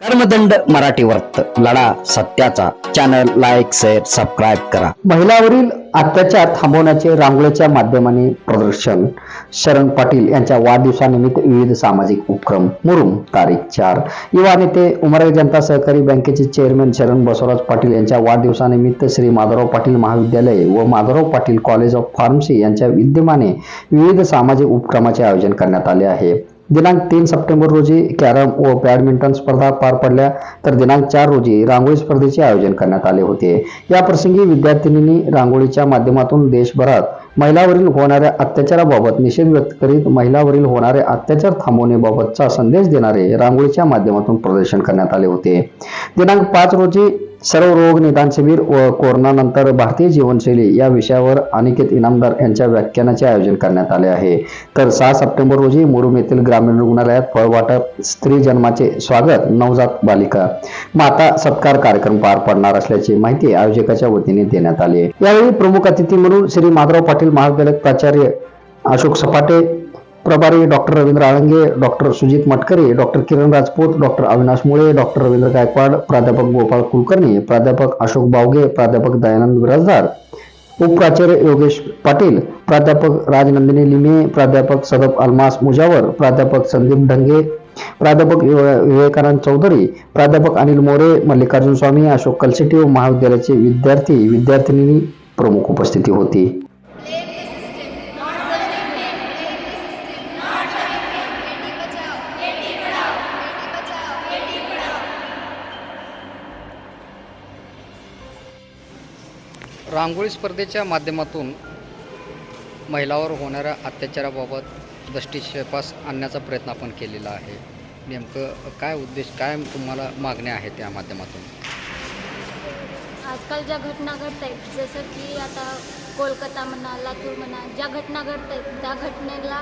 कर्मदंड मराठी वर्त लढा सत्याचा. चॅनल लाईक शेअर सबस्क्राईब करा. महिलावरील अत्याचार थांबवण्याचे रांगोळीच्या माध्यमाने प्रदर्शन. शरण पाटील यांच्या वाढदिवसानिमित्त विविध सामाजिक उपक्रम. मुरुम तारीख चार. युवा नेते उमराई जनता सहकारी बँकेचे चेअरमन शरण बसवराज पाटील यांच्या वाढदिवसानिमित्त श्री माधवराव पाटील महाविद्यालय व Madhavrao Patil college of pharmacy यांच्या विद्यमाने विविध सामाजिक उपक्रमाचे आयोजन करण्यात आले आहे. दिनांक तीन सप्टेंबर रोजी कॅरम व बॅडमिंटन स्पर्धा पार पडल्या तर दिनांक चार रोजी रांगोळी स्पर्धेचे आयोजन करण्यात आले होते. या प्रसंगी विद्यार्थिनींनी रांगोळीच्या माध्यमातून देशभरात महिलावरील होणाऱ्या अत्याचाराबाबत निषेध व्यक्त करीत महिलावरील होणारे अत्याचार थांबवण्याबाबतचा संदेश देणारे रांगोळीच्या माध्यमातून प्रदर्शन करण्यात आले होते. दिनांक पाच रोजी सर्व रोग निदान शिबिर व कोरोनानंतर भारतीय जीवनशैली या विषयावर अनिकेत इनामदार यांच्या व्याख्यानाचे आयोजन करण्यात आले आहे. तर सहा सप्टेंबर रोजी मुरुम येथील ग्रामीण रुग्णालयात फळवाटप स्त्री जन्माचे स्वागत नवजात बालिका माता सत्कार कार्यक्रम पार पडणार असल्याची माहिती आयोजकाच्या वतीने देण्यात आली यावेळी प्रमुख अतिथी म्हणून श्री माधवराव पाटील महाविद्यालय प्राचार्य अशोक सपाटे प्रभारी doctor Ravindra Alange doctor Sujit Matkare doctor Kiran Rajput doctor Avinash Mule doctor Ravindra Gaikwad प्राध्यापक गोपाळ कुलकर्णी प्राध्यापक अशोक बावगे प्राध्यापक दयानंद विराजदार उपप्राचार्य योगेश पाटील प्राध्यापक राजनंदिनी लिमे प्राध्यापक सदप अल्मास मुजावर प्राध्यापक संदीप ढंगे प्राध्यापक विवे- विवेकानंद चौधरी प्राध्यापक अनिल मोरे मल्लिकार्जुन स्वामी अशोक कलशेट्टी व महाविद्यालयाचे विद्यार्थी विद्यार्थिनी प्रमुख उपस्थिती होती. रांगोळी स्पर्धेच्या माध्यमातून महिलावर होणाऱ्या अत्याचाराबाबत दृष्टिक्षेपास आणण्याचा प्रयत्न आपण केलेला आहे. नेमकं काय उद्देश काय तुम्हाला मागण्या आहेत त्या माध्यमातून? आजकाल ज्या घटना घडत आहेत जसं की आता कोलकाता म्हणा लातूर म्हणा ज्या घटना घडत आहेत त्या घटनेला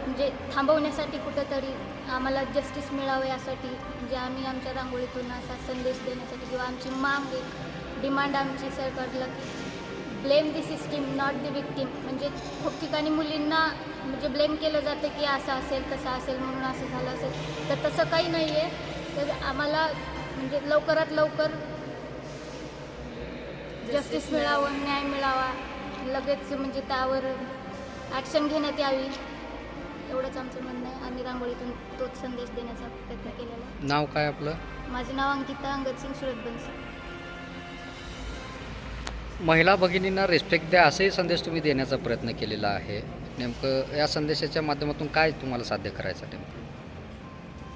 म्हणजे थांबवण्यासाठी कुठंतरी आम्हाला जस्टिस मिळावं यासाठी म्हणजे आम्ही आमच्या रांगोळीतून असा संदेश देण्यासाठी किंवा आमची माग एक डिमांड आमची सरकारला की blame the system not the victim. म्हणजे खूप ठिकाणी मुलींना म्हणजे ब्लेम केलं जातं की असं असेल तसं असेल म्हणून असं झालं असेल. तर तसं काही नाही आहे तर आम्हाला म्हणजे लवकरात लवकर जस्टिस मिळावं. न्याय मिळावा. लगेच म्हणजे त्यावर ॲक्शन घेण्यात यावी. एवढंच आमचं म्हणणं आहे. आम्ही रांगोळीतून तोच संदेश देण्याचा प्रयत्न केलेला नाव काय आपलं? माझं नाव अंकिता अंगदसिंग सुरत बनसे महिला भगिनींना रिस्पेक्ट द्या असंही संदेश तुम्ही देण्याचा प्रयत्न केलेला आहे. नेमकं या संदेशाच्या माध्यमातून काय तुम्हाला साध्य करायचं नेमकं?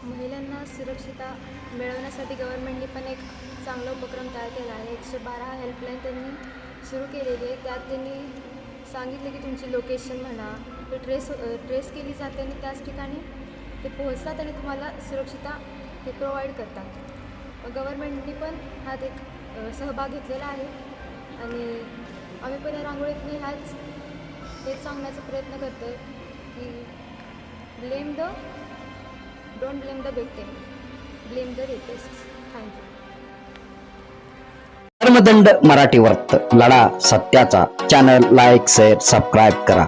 महिलांना सुरक्षिता मिळवण्यासाठी गव्हर्नमेंटने पण एक चांगला उपक्रम तयार केला आहे. एकशे बारा हेल्पलाईन त्यांनी सुरू केलेली आहे. त्यात त्यांनी सांगितले की तुमची लोकेशन म्हणा ते ट्रेस ट्रेस केली जाते आणि त्याच ठिकाणी ते पोहोचतात आणि तुम्हाला सुरक्षिता ते प्रोव्हाइड करतात. गव्हर्नमेंटने पण हा एक सहभाग घेतलेला आहे. आणि आम्ही पण या रांगोळीतने ह्याच हेच सांगण्याचा प्रयत्न करतो आहे की blame the don't blame the victim blame the rapist thank you Karmadand Marathi वर्त लढा सत्याचा. चॅनल लाईक शेअर सबस्क्राईब करा.